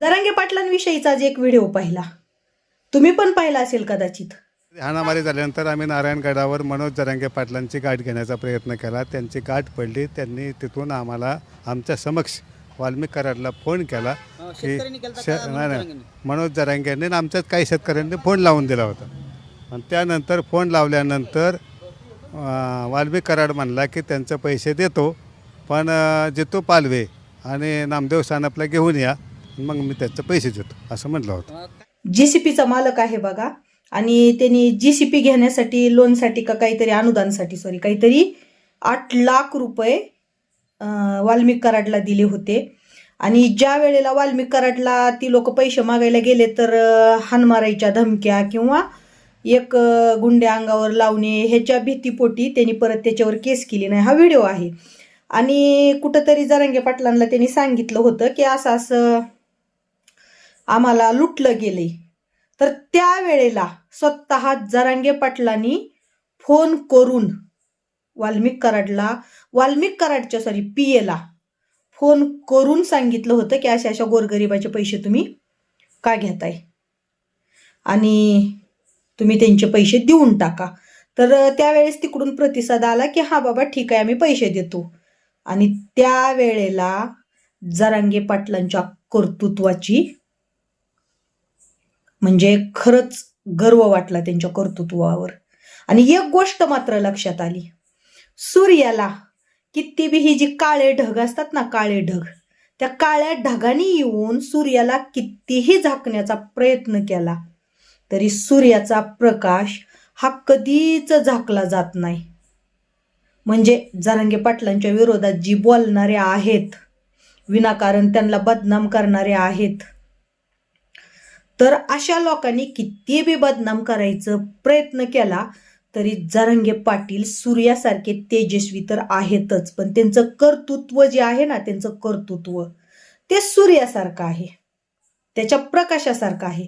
दरांगे पाटलांविषयीचा जे एक व्हिडिओ पाहिला. तुम्ही पण पाहिला असेल कदाचित. हाणामारी झाल्यानंतर आम्ही नारायणगडावर मनोज जरांगे पाटलांची गाठ घेण्याचा प्रयत्न केला. त्यांची गाठ पडली. त्यांनी तिथून आम्हाला आमच्या समक्ष वाल्मिक कराडला फोन केला की श- नाही नाही. मनोज जरांगेंनी आमच्याच काही शेतकऱ्यांनी फोन लावून दिला होता. आणि त्यानंतर फोन लावल्यानंतर वाल्मिक कराड म्हणला की त्यांचे पैसे देतो पण जितू पालवे आणि नामदेव सानपला घेऊन या. मग मी त्याचं पैसे देतो असं म्हटलं होतं. जीसीपीचा मालक आहे बघा. आणि त्यांनी जीसीपी घेण्यासाठी लोनसाठी का काहीतरी अनुदानसाठी सॉरी काहीतरी आठ लाख रुपये वाल्मिक कराडला दिले होते. आणि ज्या वेळेला वाल्मिक कराडला ती लोक पैसे मागायला गेले तर हानमाराईच्या धमक्या किंवा एक गुंड्या अंगावर लावणे ह्याच्या भीतीपोटी त्यांनी परत त्याच्यावर केस केली नाही. हा व्हिडिओ आहे. आणि कुठंतरी जरांगे पाटलांना त्यांनी सांगितलं होतं की असं असं आम्हाला लुटलं गेले. तर त्यावेळेला स्वतः जरांगे पाटलांनी फोन करून वाल्मिक कराडला वाल्मिक कराडच्या सॉरी पी एला फोन करून सांगितलं होतं की अशा अशा गोरगरिबाचे पैसे तुम्ही का घेताय? आणि तुम्ही त्यांचे पैसे देऊन टाका. तर त्यावेळेस तिकडून प्रतिसाद आला की हा बाबा ठीक आहे आम्ही पैसे देतो. आणि त्यावेळेला जरांगे पाटलांच्या कर्तृत्वाची म्हणजे खरंच गर्व वाटला त्यांच्या कर्तृत्वावर. आणि एक गोष्ट मात्र लक्षात आली. सूर्याला किती बी ही जी काळे ढग असतात ना काळे ढग त्या काळ्या ढगाने येऊन सूर्याला कितीही झाकण्याचा प्रयत्न केला तरी सूर्याचा प्रकाश हा कधीच झाकला जात नाही. म्हणजे जरांगे पाटलांच्या विरोधात जी बोलणारे आहेत विनाकारण त्यांना बदनाम करणारे आहेत तर अशा लोकांनी किती बी बदनाम करायचं प्रयत्न केला तरी जरंगे पाटील सूर्यासारखे तेजस्वी तर आहेतच. पण त्यांचं कर्तृत्व जे आहे ना त्यांचं कर्तृत्व ते सूर्यासारखं आहे. त्याच्या प्रकाशासारखं आहे.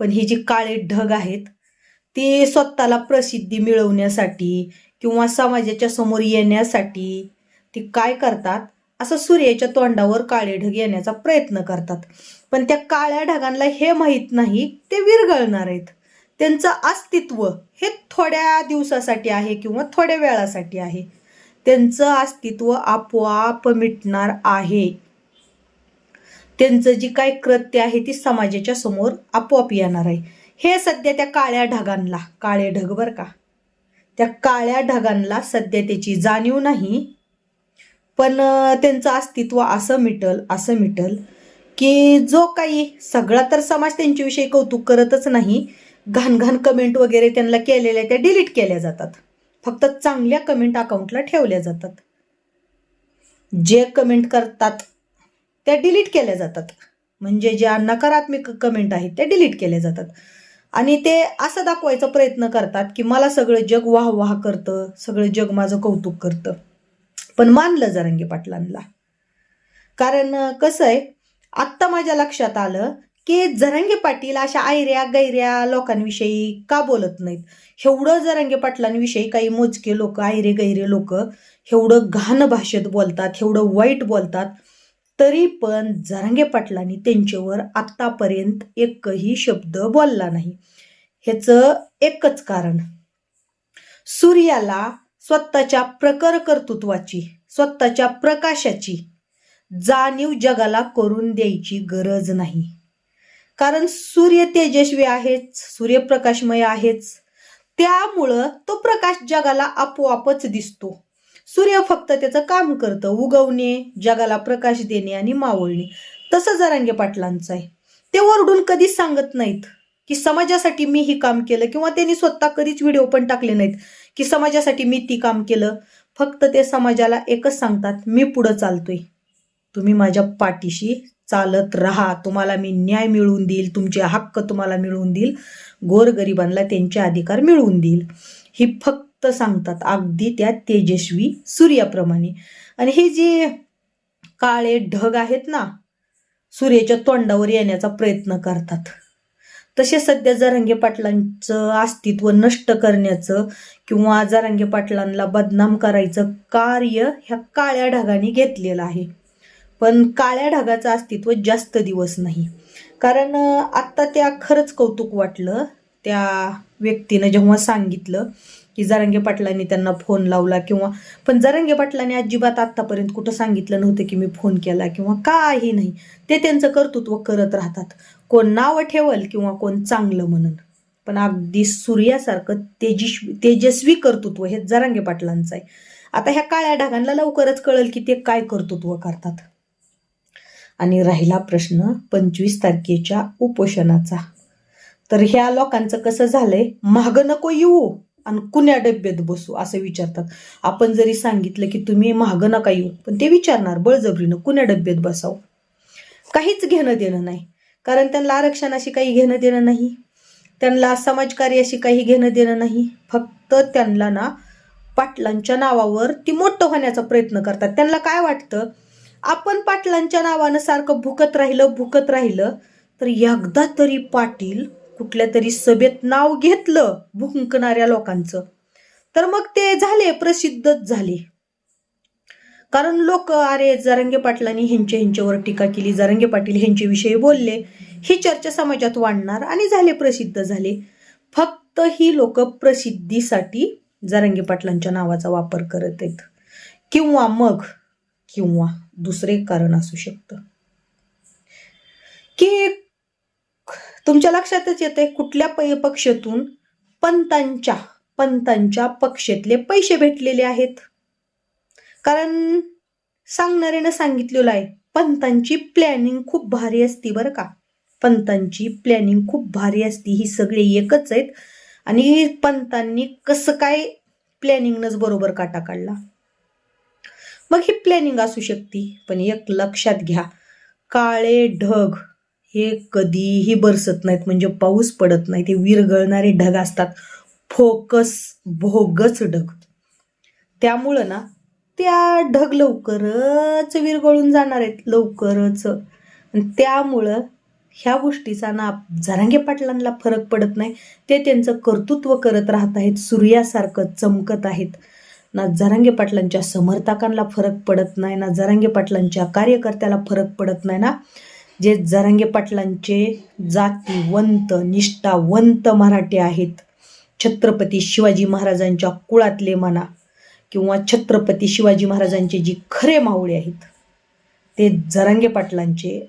पण ही जी काळे ढग आहेत ते स्वतःला प्रसिद्धी मिळवण्यासाठी किंवा समाजाच्या समोर येण्यासाठी ते काय करतात? असं सूर्याच्या तोंडावर काळे ढग येण्याचा प्रयत्न करतात. पण त्या काळ्या ढगांना हे माहीत नाही ते विरघळणार आहेत. त्यांचं अस्तित्व हे थोड्या दिवसासाठी आहे किंवा थोड्या वेळासाठी आहे. त्यांचं अस्तित्व आपोआप मिटणार आहे. त्यांचं जी काय कृत्य आहे ती समाजाच्या समोर आपोआप येणार आहे. हे सध्या त्या काळ्या ढगांना काळे ढग बरं का. त्या काळ्या ढगांना सध्या त्याची जाणीव नाही. पण त्यांचं अस्तित्व असं मिटल असं मिटल की जो काही सगळा तर समाज त्यांच्याविषयी कौतुक करतच नाही घाण घाण कमेंट वगैरे त्यांना केलेल्या त्या डिलीट केल्या जातात. फक्त चांगल्या कमेंट अकाउंटला ठेवल्या जातात. जे कमेंट करतात त्या डिलीट केल्या जातात. म्हणजे ज्या नकारात्मक कमेंट आहेत त्या डिलीट केल्या जातात. आणि ते असं दाखवायचा प्रयत्न करतात की मला सगळं जग वाह वाह करतं सगळं जग माझं कौतुक करतं. पण मानलं जरंगे पाटलांना. कारण कसं आहे आत्ता माझ्या लक्षात आलं की जरंगे पाटील अशा आयऱ्या गैऱ्या लोकांविषयी का बोलत नाहीत? एवढं जरंगे पाटलांविषयी काही मोजके लोक आयरे गैरे लोक एवढं घाण भाषेत बोलतात एवढं वाईट बोलतात तरी पण जरांगे पाटलांनी त्यांच्यावर आत्तापर्यंत एकही शब्द बोलला नाही. ह्याचं एकच कारण सूर्याला स्वतःच्या प्रकर कर्तृत्वाची स्वतःच्या प्रकाशाची जाणीव जगाला करून द्यायची गरज नाही. कारण सूर्य तेजस्वी आहेच सूर्यप्रकाशमय आहेच. त्यामुळं तो प्रकाश जगाला आपोआपच दिसतो. सूर्य फक्त त्याचं काम करतं उगवणे जगाला प्रकाश देणे आणि मावळणे. तसं जरांगे पाटलांचं आहे. ते ओरडून कधीच सांगत नाहीत की समाजासाठी मी ही काम केलं किंवा त्यांनी स्वतः कधीच व्हिडिओ पण टाकले नाहीत. की समाजासाठी मी ती काम केलं. फक्त ते समाजाला एकच सांगतात मी पुढं चालतोय. तुम्ही माझ्या पाठीशी चालत राहा. तुम्हाला मी न्याय मिळवून देईल तुमचे हक्क तुम्हाला मिळवून देईल. गोरगरिबांना त्यांचे अधिकार मिळवून देईल. ही फक्त सांगतात अगदी त्या तेजस्वी सूर्याप्रमाणे. आणि हे जे काळे ढग आहेत ना सूर्याच्या तोंडावर येण्याचा प्रयत्न करतात. तसे सध्या जरांगे पाटलांचं अस्तित्व नष्ट करण्याचं किंवा जरांगे पाटलांना बदनाम करायचं कार्य ह्या काळ्या ढगाने घेतलेलं आहे. पण काळ्या ढगाचं अस्तित्व जास्त दिवस नाही. कारण आत्ता त्या खरंच कौतुक वाटलं त्या व्यक्तीनं जेव्हा सांगितलं की जरांगे पाटलांनी त्यांना फोन लावला किंवा पण जरांगे पाटलांनी अजिबात आत्तापर्यंत कुठं सांगितलं नव्हतं की मी फोन केला किंवा काही नाही. ते त्यांचं कर्तृत्व करत राहतात. कोण नावं ठेवल किंवा कोण चांगलं म्हणन. पण अगदी सूर्यासारखं तेजस्वी तेजस्वी कर्तृत्व हे जरांगे पाटलांचं आहे. आता ह्या काळ्या ढगांना लवकरच कळेल की ते काय कर्तृत्व करतात. आणि राहिला प्रश्न पंचवीस तारखेच्या उपोषणाचा. तर ह्या लोकांचं कसं झालंय? माग नको येऊ. आणि कुण्या डब्यात बसू असं विचारतात. आपण जरी सांगितलं की तुम्ही मागं नका येऊ पण ते विचारणार बळजबरीनं कुण्या डब्यात बसावं? काहीच घेणं देणं नाही. कारण त्यांना आरक्षणाशी काही घेणं देणं नाही. त्यांना समाजकार्याशी काही घेणं देणं नाही. फक्त त्यांना ना पाटलांच्या नावावर ती मोठं होण्याचा प्रयत्न करतात. त्यांना काय वाटतं? आपण पाटलांच्या नावानं सारखं भुकत राहिलं भुकत राहिलं तर एकदा तरी पाटील कुठल्या तरी सभेत नाव घेतलं भुंकणाऱ्या लोकांचं. तर मग ते झाले प्रसिद्धच झाले. कारण लोक अरे जरंगे पाटलांनी ह्यांच्या ह्यांच्यावर टीका केली जरंगे पाटील ह्यांच्याविषयी बोलले ही चर्चा समाजात वाढणार आणि झाले प्रसिद्ध झाले. फक्त ही लोक प्रसिद्धीसाठी जरंगे पाटलांच्या नावाचा वापर करत आहेत. किंवा मग किंवा दुसरे कारण असू शकतं. की तुमच्या लक्षातच येते कुठल्या पै पक्षातून पंतांच्या पंतांच्या पक्षातले पैसे भेटलेले आहेत? कारण सांगणाऱ्यानं सांगितलेलं आहे पंतांची प्लॅनिंग खूप भारी असती बरं का. पंतांची प्लॅनिंग खूप भारी असती ही सगळे एकच आहेत. आणि पंतांनी कसं काय प्लॅनिंगनंच बरोबर काटा काढला? मग ही प्लॅनिंग असू शकते पण एक लक्षात घ्या काळे ढग हे कधीही बरसत नाहीत म्हणजे पाऊस पडत नाही. ते विरघळणारे ढग असतात. फोकस भोगच ढग. त्यामुळं ना त्या ढग लवकरच विरघळून जाणार आहेत. लवकरच. आणि त्यामुळं ह्या गोष्टीचा ना झरांगे पाटलांना फरक पडत नाही. ते त्यांचं कर्तृत्व करत राहत आहेत. सूर्यासारखं चमकत आहेत. ना झरांगे पाटलांच्या समर्थकांना फरक पडत नाही. ना झरांगे पाटलांच्या कार्यकर्त्याला फरक पडत नाही ना. जे जरांगे पाटलांचे जातीवंत निष्ठावंत मराठे आहेत छत्रपती शिवाजी महाराजांच्या कुळातले म्हणा किंवा छत्रपती शिवाजी महाराजांचे जी खरे मावळे आहेत ते जरांगे पाटलांचे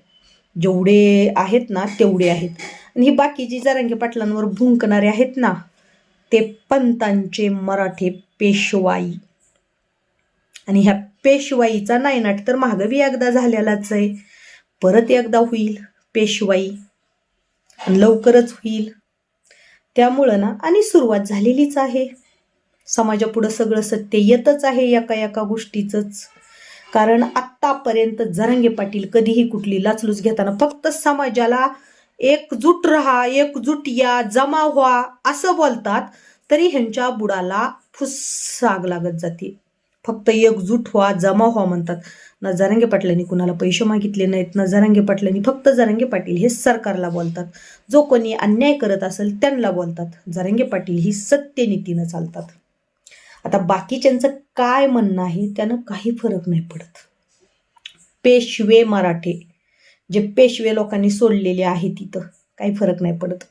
जेवढे आहेत ना तेवढे आहेत. आणि ही बाकीची जरांगे पाटलांवर भुंकणारे आहेत ना ते पंतांचे मराठे पेशवाई. आणि ह्या पेशवाईचा नायनाट तर महागवी एकदा झालेलाच आहे. परत एकदा होईल पेशवाई. लवकरच होईल. त्यामुळं ना आणि सुरुवात झालेलीच आहे. समाजापुढं सगळं सत्य येतच आहे एका एका गोष्टीचंच. कारण आत्तापर्यंत जरांगे पाटील कधीही कुठली लाचलूच घेताना फक्त समाजाला एकजूट राहा एकजूट या जमा व्हा असं बोलतात तरी ह्यांच्या बुडाला फुस आग लागत जाते. फक्त एकजूट व्हा जमा व्हा म्हणतात. ना जरांगे पाटलांनी कुणाला पैसे मागितले नाहीत ना जरांगे पाटलांनी फक्त जरांगे पाटील हे सरकारला बोलतात. जो कोणी अन्याय करत असेल त्यांना बोलतात. जरांगे पाटील ही सत्यनीतीनं चालतात. आता बाकीच्यांचं काय म्हणणं आहे त्यानं काही फरक नाही पडत. पेशवे मराठे जे पेशवे लोकांनी सोडलेले आहे तिथं काही फरक नाही पडत.